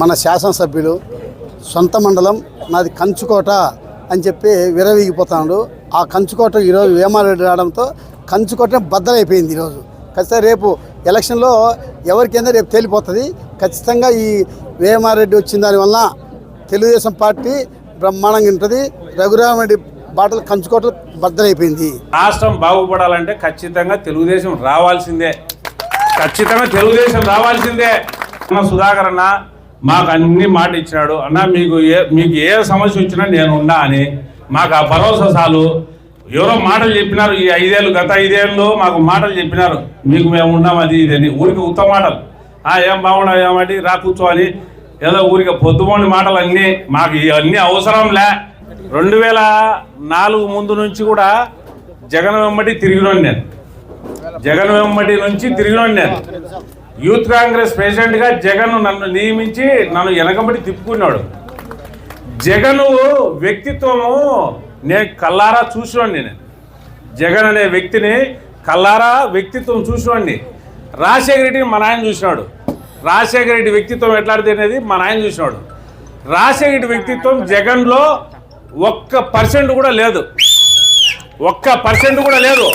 మన శాసనసభ్యులు సొంత మండలం నాది కంచుకోట అని చెప్పి విరవీగిపోతున్నాడు ఆ కంచుకోట ఈరోజు వేమారెడ్డి రావడంతో కంచుకోట బద్దలైపోయింది ఈరోజు. ఖచ్చితంగా రేపు ఎలక్షన్లో ఎవరికైనా రేపు తేలిపోతుంది. ఖచ్చితంగా ఈ వేమారెడ్డి వచ్చిన దానివల్ల తెలుగుదేశం పార్టీ బ్రహ్మాండంగా ఉంటుంది. రఘురామరెడ్డి బాటలు కంచుకోట బద్దలైపోయింది. రాష్ట్రం బాగుపడాలంటే ఖచ్చితంగా తెలుగుదేశం రావాల్సిందే. ఖచ్చితంగా తెలుగుదేశం రావాల్సిందే. సుధాకర్ అన్న మాకు అన్ని మాట ఇచ్చినాడు. అన్న మీకు ఏ మీకు ఏ సమస్య వచ్చినా నేను ఉన్నా అని మాకు ఆ భరోసా చాలు. ఎవరో మాటలు చెప్పినారు. ఈ ఐదేళ్ళు గత ఐదేళ్ళు మాకు మాటలు చెప్పినారు. మీకు మేము ఉన్నాం అది ఇది అని. ఊరికి ఉత్తమ మాటలు. ఆ ఏం బాగున్నావు ఏమంటే రా కూర్చో అని. ఏదో ఊరికి పొద్దుమోని మాటలు అన్నీ. మాకు ఇవన్నీ అవసరంలే రెండు వేల నాలుగు ముందు నుంచి కూడా జగన్ వెంబడి తిరిగినాను నేను. జగన్ వెంబడి నుంచి తిరిగినాను నేను. యూత్ కాంగ్రెస్ ప్రెసిడెంట్గా జగన్ నన్ను నియమించి నన్ను వెనకబడి తిప్పుకున్నాడు. జగన్ వ్యక్తిత్వము నేను కల్లారా చూసినాను నేను. జగన్ అనే వ్యక్తిని కల్లారా వ్యక్తిత్వం చూసినాడిని. రాజశేఖర రెడ్డిని మా నాయన చూసినాడు. రాజశేఖర రెడ్డి వ్యక్తిత్వం ఎట్లాడితే అనేది మా నాయన చూసినాడు. రాజశేఖర రెడ్డి వ్యక్తిత్వం జగన్లో ఒక్క పర్సెంట్ కూడా లేదు. ఒక్క పర్సెంట్ కూడా లేదు.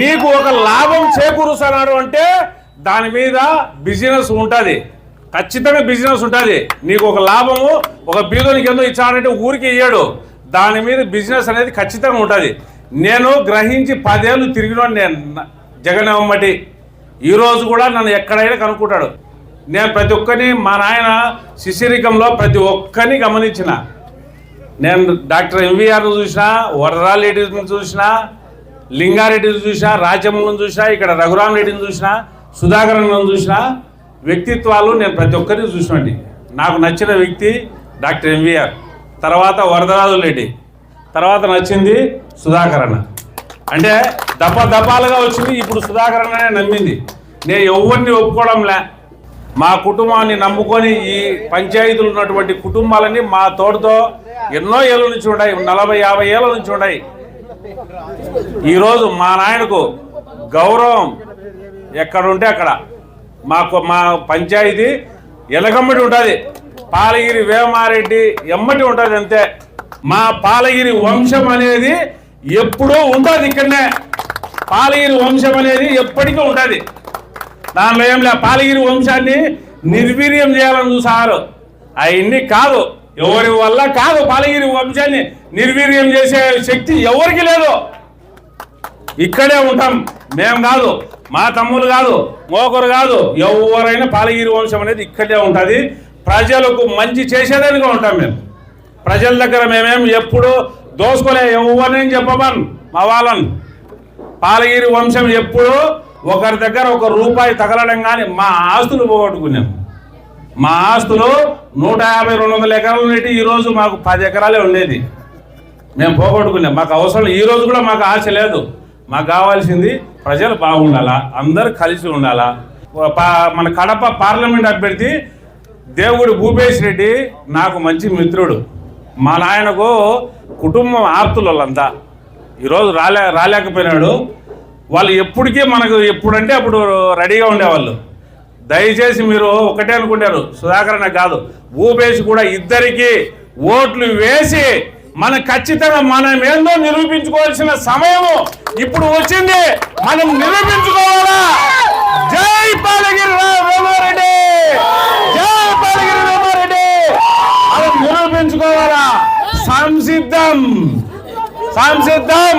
మీకు ఒక లాభం చేకూరుస్తున్నాడు అంటే దాని మీద బిజినెస్ ఉంటుంది. ఖచ్చితంగా బిజినెస్ ఉంటుంది. నీకు ఒక లాభము ఒక బీదోనికి ఎందుకు ఇచ్చాడంటే ఊరికి ఇయ్యాడు. దాని మీద బిజినెస్ అనేది ఖచ్చితంగా ఉంటుంది. నేను గ్రహించి పదేళ్ళు తిరిగినాను నేను జగన్ అమ్మటి. ఈరోజు కూడా నన్ను ఎక్కడైనా కనుక్కుంటాడు. నేను ప్రతి ఒక్కరిని మా నాయన శిశిరికంలో ప్రతి ఒక్కరిని గమనించిన. నేను డాక్టర్ ఎంవీఆర్ను చూసినా వరదారెడ్డిని చూసినా లింగారెడ్డిని చూసినా రాజమ్మను చూసినా ఇక్కడ రఘురామ్ రెడ్డిని చూసినా సుధాకరన్ చూసిన వ్యక్తిత్వాలు నేను ప్రతి ఒక్కరిని చూసినండి. నాకు నచ్చిన వ్యక్తి డాక్టర్ ఎంవీఆర్ తర్వాత వరదరాజు రెడ్డి. తర్వాత నచ్చింది సుధాకరణ అంటే దప దపాలుగా వచ్చింది ఇప్పుడు సుధాకరణనే నమ్మింది. నేను ఎవరిని ఒప్పుకోవడంలే మా కుటుంబాన్ని నమ్ముకొని ఈ పంచాయతీలు ఉన్నటువంటి కుటుంబాలని మా తోటతో ఎన్నో ఏళ్ళ నుంచి ఉన్నాయి నలభై యాభై ఏళ్ళ నుంచి ఉన్నాయి. ఈరోజు మా నాయనకు గౌరవం ఎక్కడుంటే అక్కడ. మాకు మా పంచాయతీ ఎలగమ్మటి ఉంటుంది. పాలగిరి వేమారెడ్డి ఎమ్మటి ఉంటుంది అంతే. మా పాలగిరి వంశం అనేది ఎప్పుడూ ఉంటుంది ఇక్కడనే. పాలగిరి వంశం అనేది ఎప్పటికీ ఉంటుంది. దానిలో ఏం లే పాలగిరి వంశాన్ని నిర్వీర్యం చేయాలని చూసారు. అవన్నీ కాదు ఎవరి వల్ల కాదు పాలగిరి వంశాన్ని నిర్వీర్యం చేసే శక్తి ఎవరికి లేదు. ఇక్కడే ఉంటాం మేం కాదు. మా తమ్ముడు కాదు మోకరు కాదు ఎవరైనా పాలగిరి వంశం అనేది ఇక్కడే ఉంటుంది. ప్రజలకు మంచి చేసేదానిగా ఉంటాం మేము. ప్రజల దగ్గర మేమేం ఎప్పుడు దోసుకోలే ఎవరిని చెప్పమని మా వాళ్ళని. పాలగిరి వంశం ఎప్పుడు ఒకరి దగ్గర ఒక రూపాయి తగలడం కానీ మా ఆస్తులు పోగొట్టుకున్నాం. మా ఆస్తులు నూట యాభై రెండు వందల ఎకరాలు ఉండేటి ఈరోజు మాకు పది ఎకరాలే ఉండేది. మేము పోగొట్టుకున్నాం. మాకు అవసరం ఈరోజు కూడా మాకు ఆశ లేదు. మాకు కావాల్సింది ప్రజలు బాగుండాలా? అందరు కలిసి ఉండాలా? మన కడప పార్లమెంట్ అభ్యర్థి దేవుడు భూపేష్ రెడ్డి నాకు మంచి మిత్రుడు. మా నాయనకు కుటుంబం ఆప్తులు వాళ్ళంతా ఈరోజు రాలే రాలేకపోయినాడు. వాళ్ళు ఎప్పటికీ మనకు ఎప్పుడంటే అప్పుడు రెడీగా ఉండేవాళ్ళు. దయచేసి మీరు ఒకటే అనుకుంటారు సుధాకరణ కాదు. భూపేష్ కూడా ఇద్దరికి ఓట్లు వేసి మన ఖచ్చితంగా మనం ఏందో నిరూపించుకోవాల్సిన సమయము ఇప్పుడు వచ్చింది. మనం నిరూపించుకోవాలా? జై పాలగిరి రామారెడ్డి జై పాలగిరి రామారెడ్డి అది నిరూపించుకోవాలా? సంసిద్ధం. సంసిద్ధం.